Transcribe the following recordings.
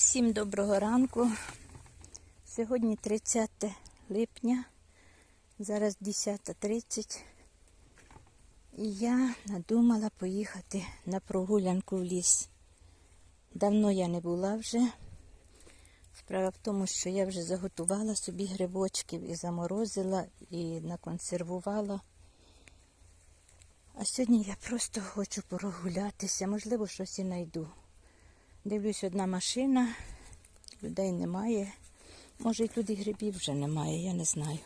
Всім доброго ранку. Сьогодні 30 липня, зараз 10.30. І я надумала поїхати на прогулянку в ліс. Давно я не була вже. Справа в тому, що я вже заготувала собі грибочків і заморозила, і наконсервувала. А сьогодні я просто хочу прогулятися, можливо, щось і знайду. Дивлюсь, одна машина, людей немає. Може і тут і грибів вже немає, я не знаю.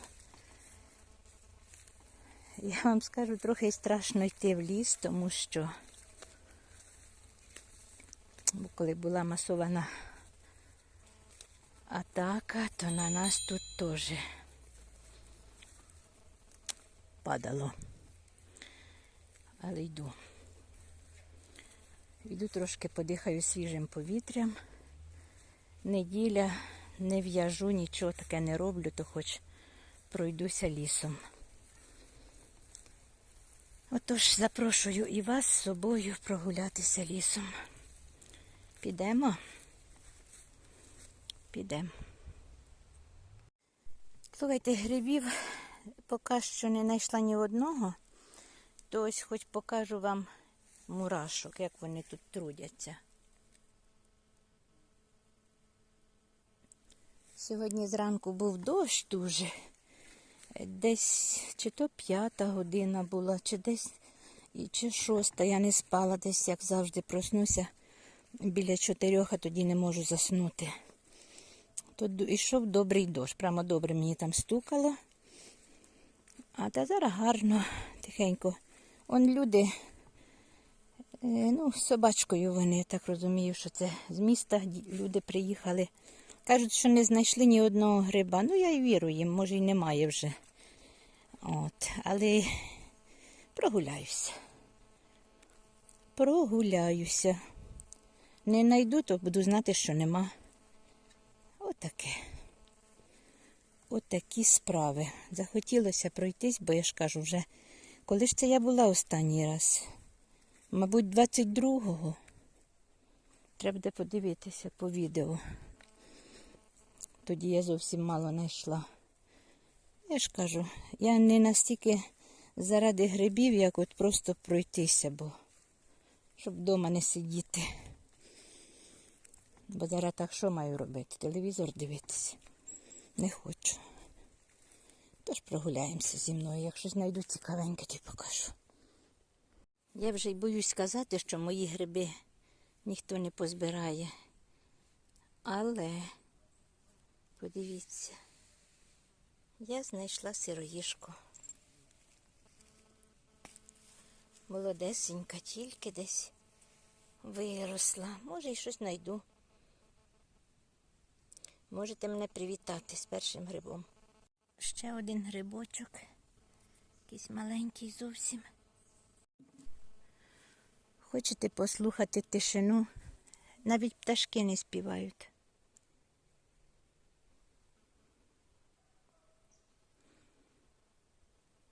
Я вам скажу, трохи страшно йти в ліс, тому що бо коли була масована атака, то на нас тут теж падало. Але йду. Йду трошки подихаю свіжим повітрям. Неділя не в'яжу, нічого таке не роблю, то хоч пройдуся лісом. Отож, запрошую і вас з собою прогулятися лісом. Підемо? Підемо. Слухайте, грибів поки що не знайшла ні одного, то ось хоч покажу вам мурашок, як вони тут трудяться. Сьогодні зранку був дощ дуже. Десь чи то п'ята година була, чи десь і чи шоста. Я не спала десь, як завжди, проснуся біля чотирьох, а тоді не можу заснути. Тут йшов добрий дощ, прямо добре мені там стукало. А та зараз гарно, тихенько. Он люди, ну, з собачкою вони, я так розумію, що це з міста люди приїхали. Кажуть, що не знайшли ні одного гриба. Ну, я й вірю їм, може й немає вже. От, але прогуляюся. Прогуляюся. Не знайду, то буду знати, що нема. Отаке. Отакі справи. Захотілося пройтись, бо я ж кажу вже, коли ж це я була останній раз? Мабуть, 22-го. Треба буде подивитися по відео. Тоді я зовсім мало знайшла. Я ж кажу, я не настільки заради грибів, як от просто пройтися, бо щоб вдома не сидіти. Бо зараз так що маю робити? Телевізор дивитися. Не хочу. Тож прогуляємося зі мною. Якщо знайду цікавеньке, то покажу. Я вже й боюсь сказати, що мої гриби ніхто не позбирає. Але подивіться, я знайшла сироїшку. Молодесенька, тільки десь виросла. Може, і щось знайду. Можете мене привітати з першим грибом. Ще один грибочок. Якийсь маленький зовсім. Хочете послухати тишину? Навіть пташки не співають.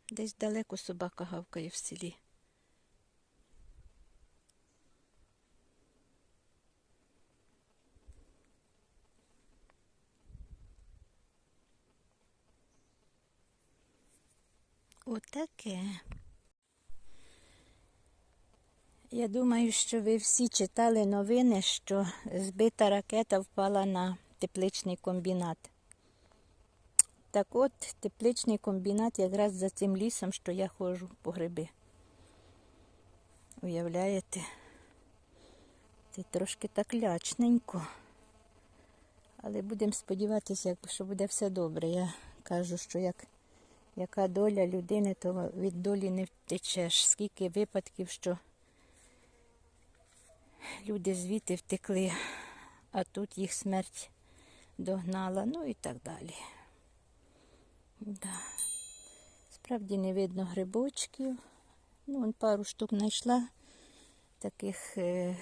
Десь далеко собака гавкає в селі. Отаке. Я думаю, що ви всі читали новини, що збита ракета впала на тепличний комбінат. Так от, тепличний комбінат якраз за цим лісом, що я ходжу по гриби. Уявляєте? Це трошки так лячненько. Але будемо сподіватися, що буде все добре. Я кажу, що як яка доля людини, то від долі не втечеш. Скільки випадків, що люди звідти втекли, а тут їх смерть догнала, ну і так далі. Да. Справді не видно грибочків. Ну, вон пару штук знайшла таких е,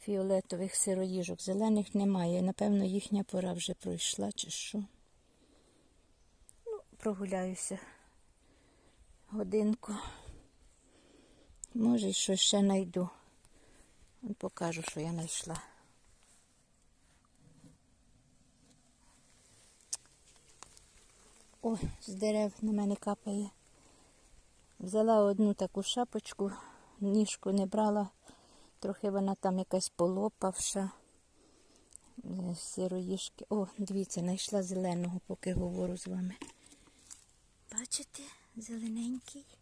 фіолетових сироїжок. Зелених немає. Напевно, їхня пора вже пройшла чи що. Ну, прогуляюся годинку. Може, щось ще знайду. Покажу, що я знайшла. Ой, з дерев на мене капає. Взяла одну таку шапочку, ніжку не брала, трохи вона там якась полопавша е, сироїшки. О, дивіться, знайшла зеленого, поки говорю з вами. Бачите, зелененький.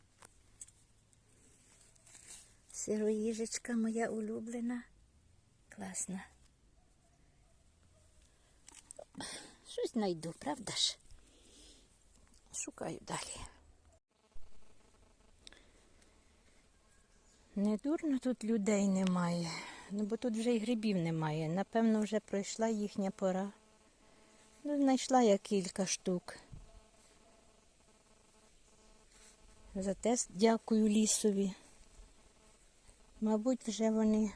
Сироїжечка моя улюблена. Класна. Щось знайду, правда ж? Шукаю далі. Не дурно тут людей немає. Ну, бо тут вже й грибів немає. Напевно, вже пройшла їхня пора. Ну, знайшла я кілька штук. Зате дякую лісові. Мабуть, вже вони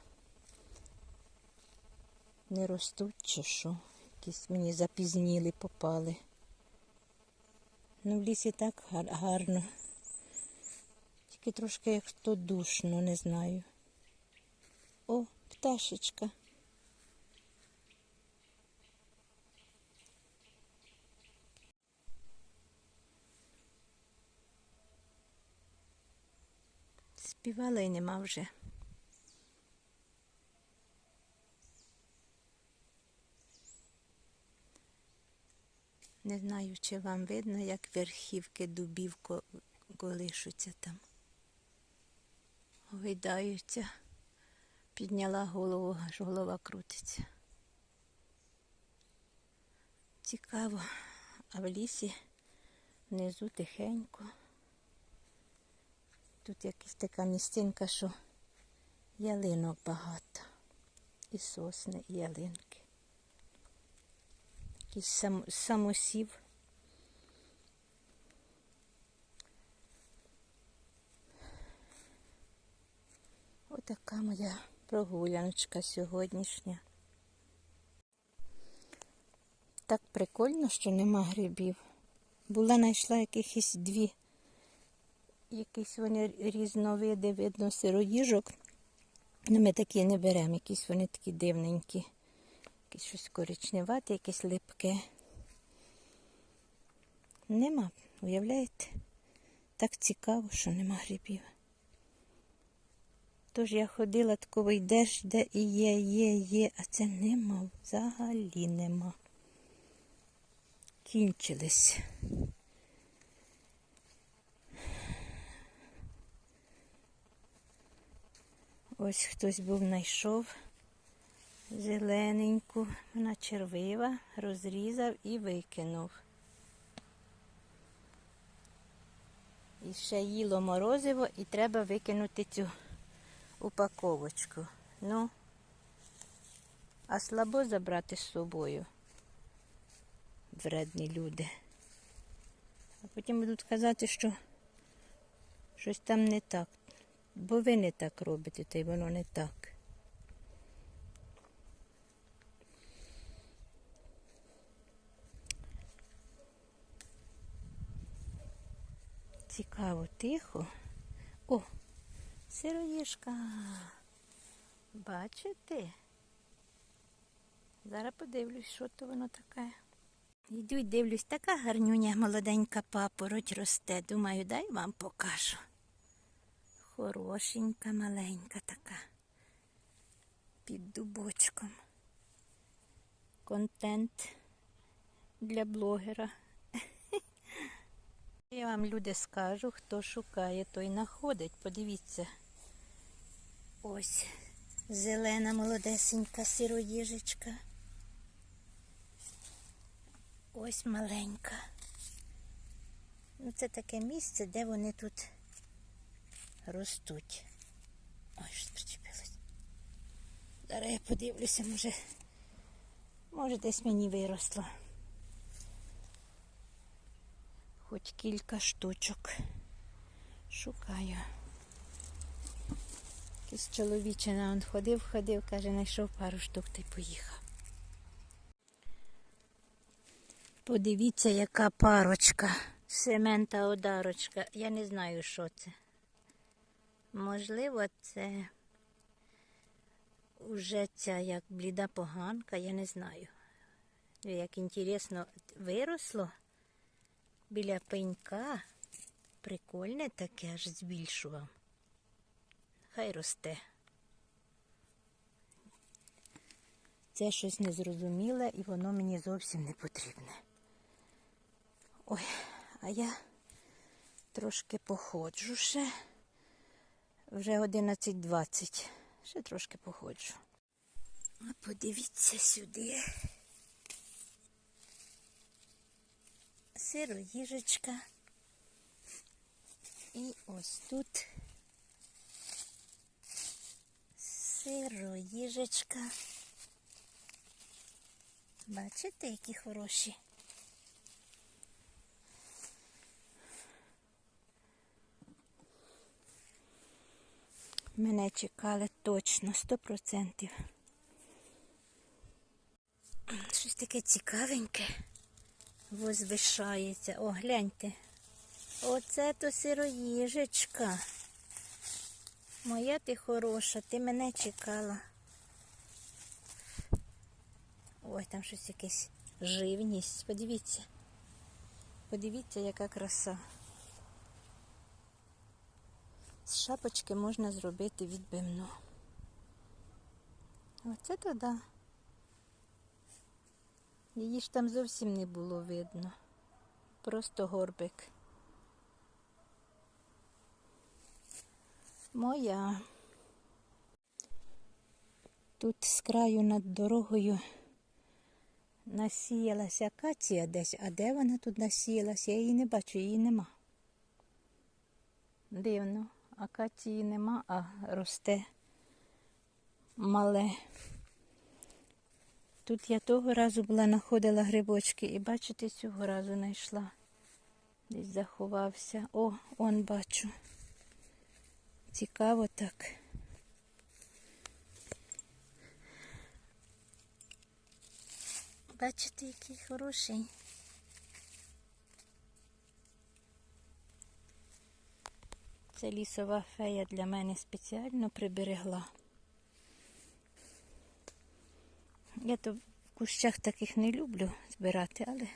не ростуть чи що. Якісь мені запізніли, попали. Ну, в лісі так гар- гарно. Тільки трошки як то душно, не знаю. О, пташечка. Співала і нема вже. Не знаю, чи вам видно, як верхівки дубів колишуться там. Гойдаються. Підняла голову, аж голова крутиться. Цікаво, а в лісі внизу тихенько. Тут якась така місцинка, що ялинок багато. І сосни, і ялинки. Якийсь сам, самосів. Отака моя прогуляночка сьогоднішня. Так прикольно, що нема грибів. Була знайшла якихось дві, якісь вони різновиди, видно, сироїжок. Ну, ми такі не беремо, якісь вони такі дивненькі. Якесь щось коричневате, якесь липке. Нема, уявляєте? Так цікаво, що нема грибів. Тож я ходила, таково йдеш, де і є, є, є, а це нема, взагалі нема. Кінчились. Ось хтось був знайшов зелененьку, вона червива, розрізав і викинув. І ще їло морозиво, і треба викинути цю упаковочку. Ну, а слабо забрати з собою. Вредні люди. А потім будуть казати, що щось там не так. Бо ви не так робите, та й воно не так. Цікаво, тихо. О, сироїшка. Бачите? Зараз подивлюсь, що то воно таке. Йду й дивлюсь, така гарнюня молоденька папороть росте. Думаю, дай вам покажу. Хорошенька, маленька така. Під дубочком. Контент для блогера. Я вам, люди, скажу, хто шукає, той знаходить. Подивіться. Ось зелена молодесенька сироїжечка. Ось маленька. Ну, це таке місце, де вони тут ростуть. Ой, щось причепилось. Зараз я подивлюся, може, може десь мені виросло. Хоч кілька штучок. Шукаю. Якийсь чоловічина он ходив, ходив, каже, знайшов пару штук та й поїхав. Подивіться, яка парочка. Семента одарочка. Я не знаю, що це. Можливо, це уже ця як бліда поганка, я не знаю. Як інтересно виросло. Біля пенька. Прикольне таке аж збільшував. Хай росте. Це щось незрозуміле і воно мені зовсім не потрібне. Ой, а я трошки походжу ще. Вже 11.20. Ще трошки походжу. А подивіться сюди. Сироїжечка. І ось тут сироїжечка. Бачите, які хороші. Мене чекали точно, сто процентів. Щось таке цікавеньке возвишається. О, гляньте. Оце то сироїжечка. Моя ти хороша, ти мене чекала. Ой, там щось якесь живність. Подивіться. Подивіться, яка краса. З шапочки можна зробити відбивну. Оце то да. Її ж там зовсім не було видно. Просто горбик. Моя. Тут з краю над дорогою насіялася акація десь, а де вона тут насіялася? Я її не бачу, її нема. Дивно, акації нема, а росте мале. Тут я того разу була знаходила грибочки і бачите, цього разу знайшла. Десь заховався. О, он бачу. Цікаво так. Бачите, який хороший. Це лісова фея для мене спеціально приберегла. Я то в кущах таких не люблю збирати, але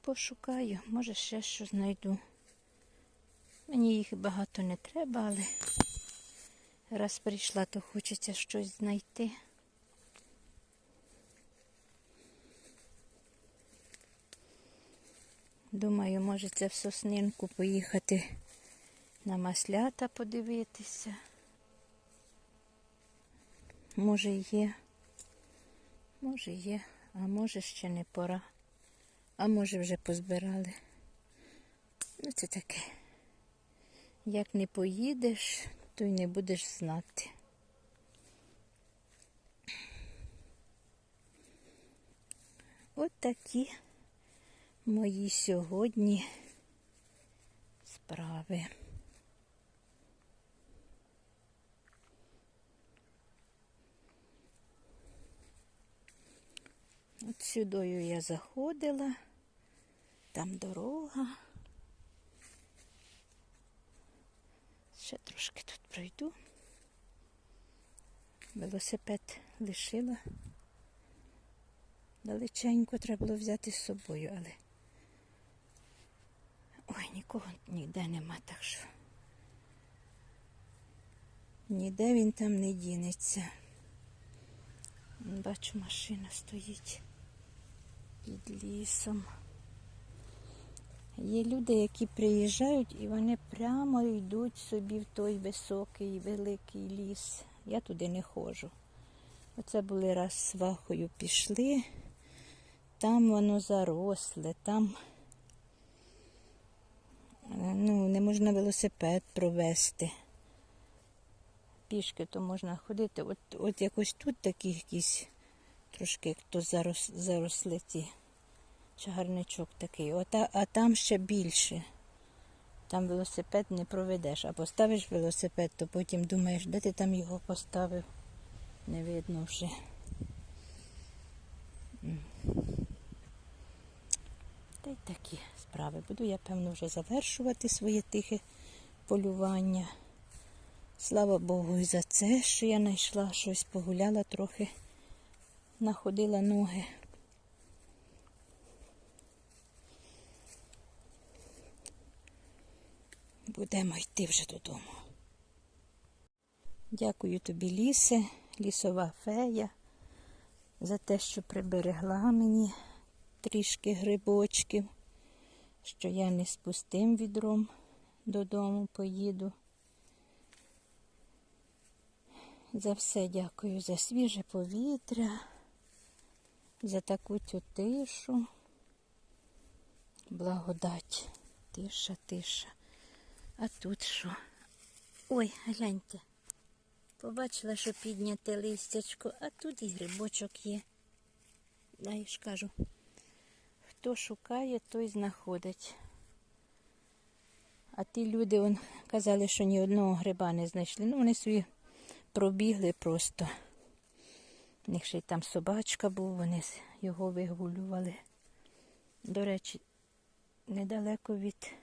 пошукаю, може ще що знайду. Мені їх багато не треба, але раз прийшла, то хочеться щось знайти. Думаю, може це в соснинку поїхати на маслята подивитися. Може є, може є, а може ще не пора, а може вже позбирали. Ну це таке. Як не поїдеш, то й не будеш знати. От такі мої сьогодні справи. От сюдою я заходила, там дорога. Ще трошки тут пройду. Велосипед лишила. Далеченько треба було взяти з собою, але ой, нікого ніде нема, так що ніде він там не дінеться. Бачу, машина стоїть під лісом. Є люди, які приїжджають і вони прямо йдуть собі в той високий, великий ліс. Я туди не ходжу. Оце були раз з вахою пішли, там воно заросле, там ну, не можна велосипед провести. Пішки то можна ходити. От, от якось тут такі якісь трошки то зарос, заросли ті чагарничок такий. Ота, а там ще більше. Там велосипед не проведеш. А поставиш велосипед, то потім думаєш, де ти там його поставив. Не видно вже. Та й такі справи. Буду я, певно, вже завершувати своє тихе полювання. Слава Богу, і за це, що я знайшла щось, погуляла трохи, находила ноги. Будемо йти вже додому. Дякую тобі, ліси, лісова фея, за те, що приберегла мені трішки грибочків, що я не з пустим відром додому поїду. За все дякую за свіже повітря за таку цю тишу. Благодать. Тиша, тиша. А тут що? Ой, гляньте. Побачила, що підняте листячко, а тут і грибочок є. Да, я ж кажу, хто шукає, той знаходить. А ті люди он, казали, що ні одного гриба не знайшли. Ну, вони собі пробігли просто. У них ще й там собачка був, вони його вигулювали. До речі, недалеко від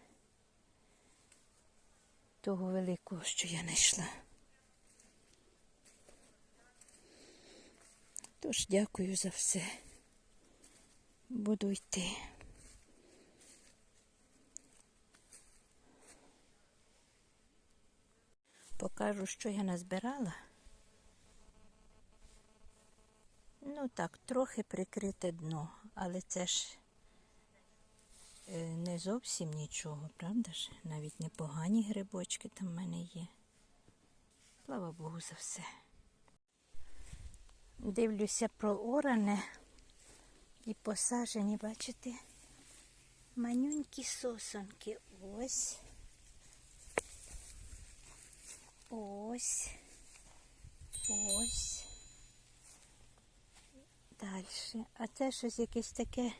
того великого, що я знайшла. Тож дякую за все. Буду йти. Покажу, що я назбирала. Ну так, трохи прикрите дно, але це ж е, не зовсім нічого, правда ж? Навіть непогані грибочки там в мене є. Слава Богу за все. Дивлюся про оране і посажені, бачите, манюнькі сосонки. Ось. Ось. Ось. Далі. А це щось якесь таке,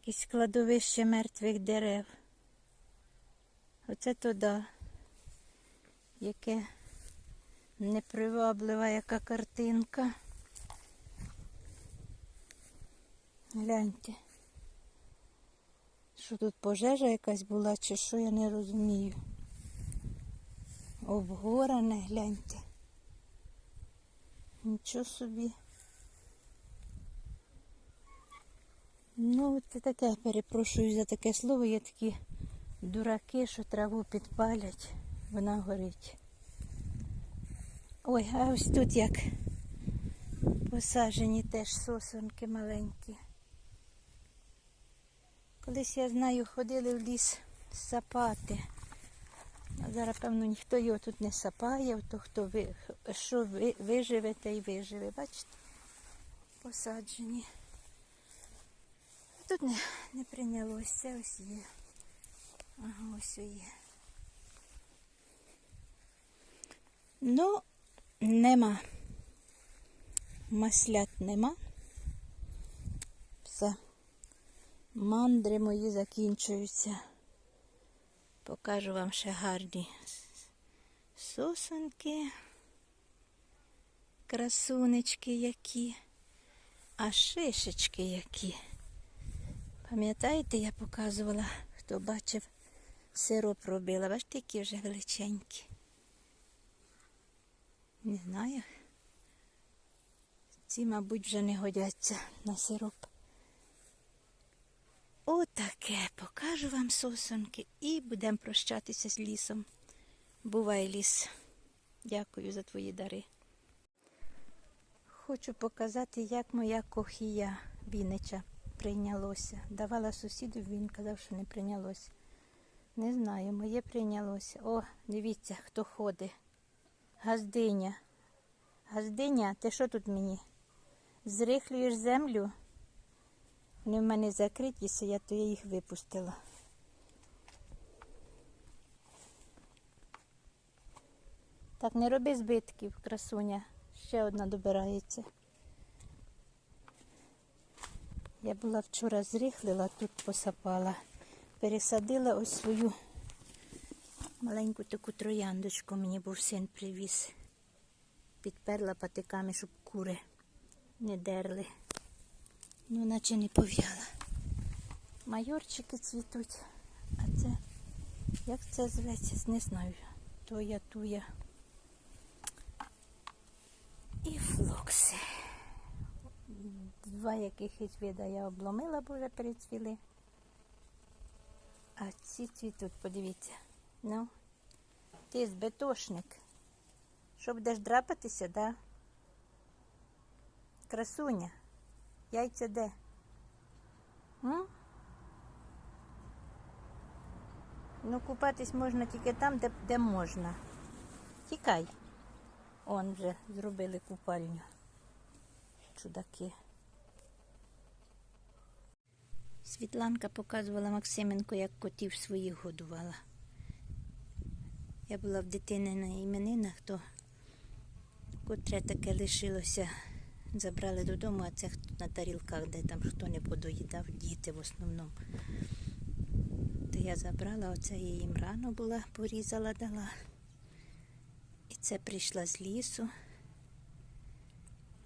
якесь кладовище мертвих дерев. Оце туди. Яке неприваблива яка картинка. Гляньте. Що тут пожежа якась була, чи що, я не розумію. Обгоране, гляньте. Нічого собі. Ну, це таке, перепрошую за таке слово, є такі дураки, що траву підпалять, вона горить. Ой, а ось тут як посаджені теж сосонки маленькі. Колись я знаю, ходили в ліс сапати. А зараз, певно, ніхто його тут не сапає, то хто ви, що ви, виживе, те й виживе. Бачите? Посаджені. Тут не, не прийнялося, ось є. Ага, ось є. Ну, нема. Маслят нема. Все. Мандри мої закінчуються. Покажу вам ще гарні сосенки. Красунечки які. А шишечки які. Пам'ятаєте, я показувала, хто бачив, сироп робила. Бачите, які вже величенькі. Не знаю. Ці, мабуть, вже не годяться на сироп. Отаке. Покажу вам сосонки і будемо прощатися з лісом. Бувай ліс. Дякую за твої дари. Хочу показати, як моя кохія Віннича прийнялося. Давала сусіду, він казав, що не прийнялося. Не знаю, моє прийнялося. О, дивіться, хто ходить. Газдиня. Газдиня, ти що тут мені? Зрихлюєш землю? Вони в мене закриті, я то я їх випустила. Так, не роби збитків, красуня. Ще одна добирається. Я була вчора зрихлила, тут посапала. Пересадила ось свою маленьку таку трояндочку. Мені був син привіз. Підперла патиками, щоб кури не дерли. Ну, наче не пов'яла. Майорчики цвітуть. А це, як це зветься, не знаю. Тоя, туя. І флокси. Два якихось вида я обломила, бо вже перецвіли. А ці цвітуть, подивіться. Ну, ти збитошник. Що будеш драпатися, да? Красуня. Яйця де? М? Ну, купатись можна тільки там, де, де можна. Тікай. Он вже зробили купальню. Чудаки. Світланка показувала Максименко, як котів своїх годувала. Я була в дитини на іменинах, то котре таке лишилося. Забрали додому, а це хто на тарілках, де там хто не подоїдав, діти в основному. То я забрала, оце я їм рано була, порізала, дала. І це прийшла з лісу,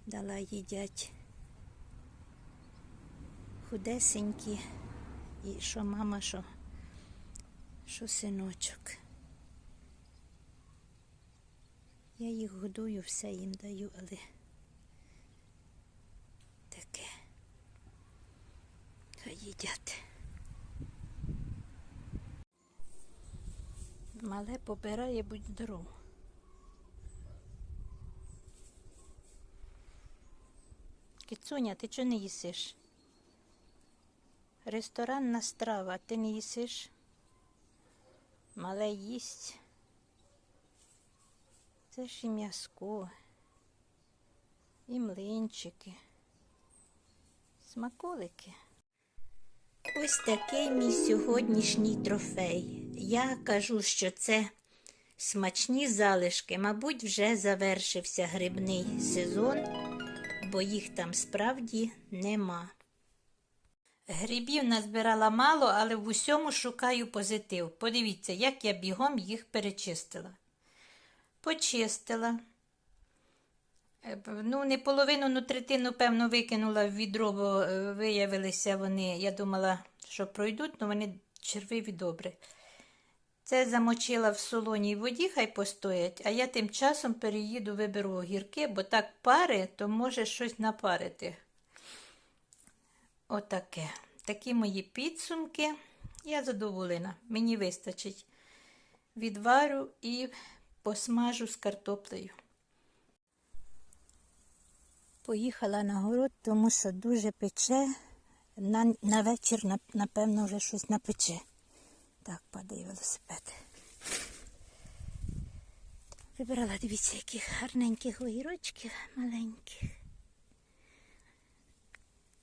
дала їдять худесенькі, і що мама, що, що синочок. Я їх годую, все їм даю, але таке. Хай їдять. Мале побирає, будь здоров. Кицуня, ти чого не їсиш? Ресторанна страва, ти не їсиш? Мале їсть. Це ж і м'яско, і млинчики, смаколики. Ось такий мій сьогоднішній трофей. Я кажу, що це смачні залишки. Мабуть, вже завершився грибний сезон, бо їх там справді нема. Грибів назбирала мало, але в усьому шукаю позитив. Подивіться, як я бігом їх перечистила. Почистила. Е, Ну, не половину, ну третину, певно, викинула в відро, бо е, виявилися вони. Я думала, що пройдуть, але вони червиві добре. Це замочила в солоній воді, хай постоять, а я тим часом переїду, виберу огірки, бо так пари, то може щось напарити. Отаке. Такі мої підсумки. Я задоволена. Мені вистачить відвару і посмажу з картоплею. Поїхала на город, тому що дуже пече. На, на вечір, напевно, вже щось напече. Так, падає велосипед. Вибирала, дивіться, яких гарненьких огірочків маленьких.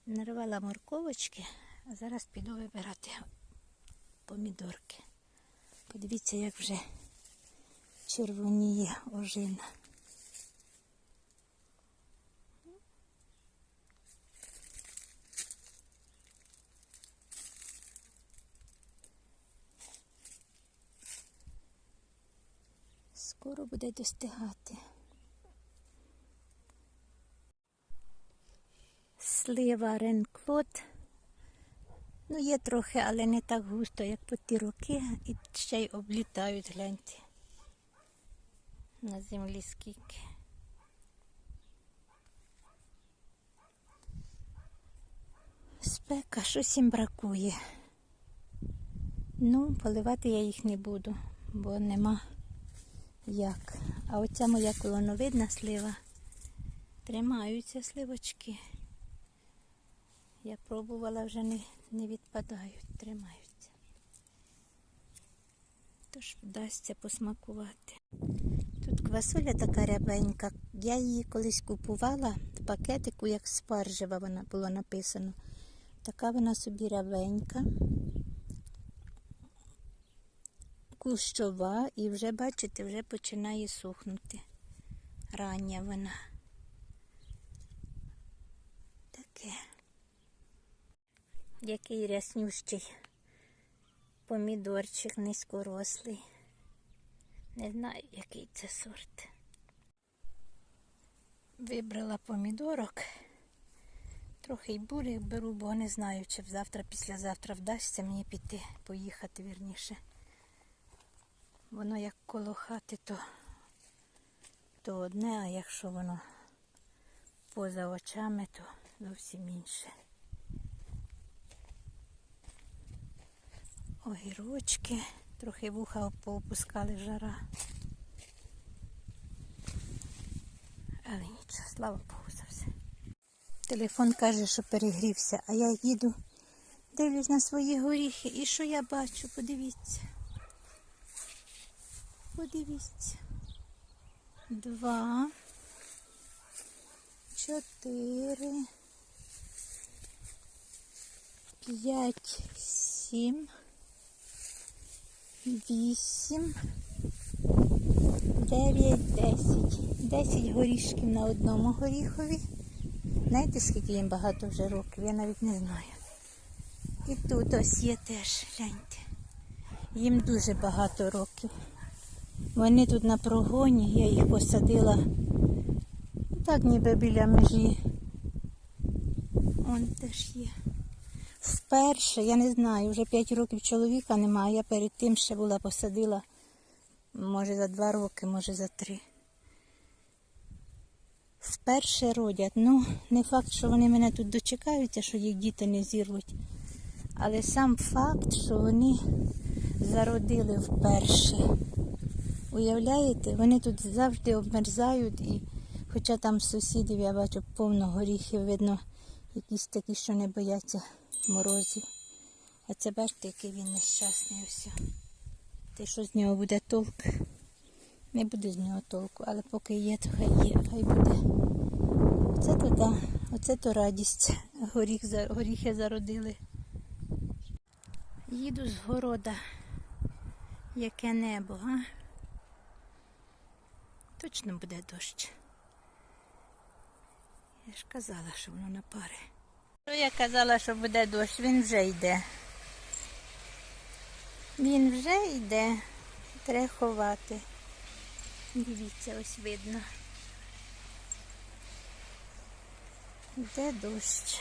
Нарвала морковочки, а зараз піду вибирати помідорки. Подивіться, як вже червоніє ожина. Скоро буде достигати. Слива ренклот. Ну, є трохи, але не так густо, як по ті роки. І ще й облітають, гляньте. На землі скільки. Спека, щось їм бракує. Ну, поливати я їх не буду, бо нема як. А оця моя колоновидна слива. Тримаються сливочки. Я пробувала вже не, не відпадають, тримаються. Тож вдасться посмакувати. Тут квасоля така рябенька. Я її колись купувала в пакетику, як спаржева вона було написано. Така вона собі рябенька. Кущова і вже, бачите, вже починає сухнути. Рання вона. Таке. Який ряснющий помідорчик низькорослий. Не знаю, який це сорт. Вибрала помідорок. Трохи й бурих беру, бо не знаю, чи завтра, післязавтра вдасться мені піти, поїхати вірніше. Воно як коло хати, то, то одне, а якщо воно поза очами, то зовсім інше. Огірочки. Трохи вуха поопускали жара. Але нічого, слава Богу за все. Телефон каже, що перегрівся, а я їду, дивлюсь на свої горіхи. І що я бачу? Подивіться. Подивіться. Два. Чотири. П'ять, сім. Вісім. Дев'ять, десять. Десять горішків на одному горіхові. Знаєте, скільки їм багато вже років, я навіть не знаю. І тут ось є теж, гляньте. Їм дуже багато років. Вони тут на прогоні, я їх посадила так ніби біля межі. Он теж є. Вперше, я не знаю, вже 5 років чоловіка немає. Я перед тим ще була посадила, може за 2 роки, може за 3. Вперше родять. Ну, не факт, що вони мене тут дочекаються, що їх діти не зірвуть. Але сам факт, що вони зародили вперше. Уявляєте, вони тут завжди обмерзають і хоча там сусідів я бачу повно горіхів, видно, якісь такі, що не бояться морозів. А це бачите, який він нещасний ось. Те, що з нього буде толк. Не буде з нього толку, але поки є, то хай є, хай буде. Оце то да, оце то радість. Горіх, горіхи зародили. Їду з города. Яке небо, а? Точно буде дощ. Я ж казала, що воно на пари. Я казала, що буде дощ, він вже йде. Він вже йде. Треба ховати. Дивіться, ось видно. Йде дощ.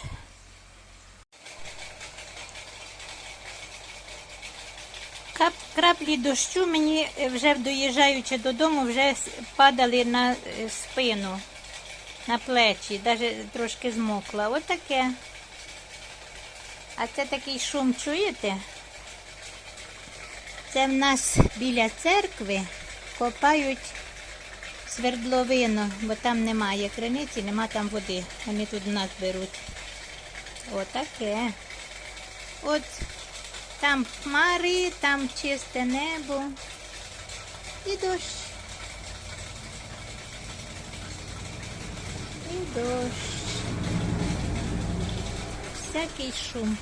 Краплі дощу мені е, вже доїжджаючи додому, вже падали на е, спину, на плечі, навіть трошки змокла. Отаке. А це такий шум, чуєте? Це в нас біля церкви копають свердловину, бо там немає криниці, нема там води. Вони тут в нас беруть. Отаке. От там хмари, там чисте небо і дощ. І дощ. Всякий шум.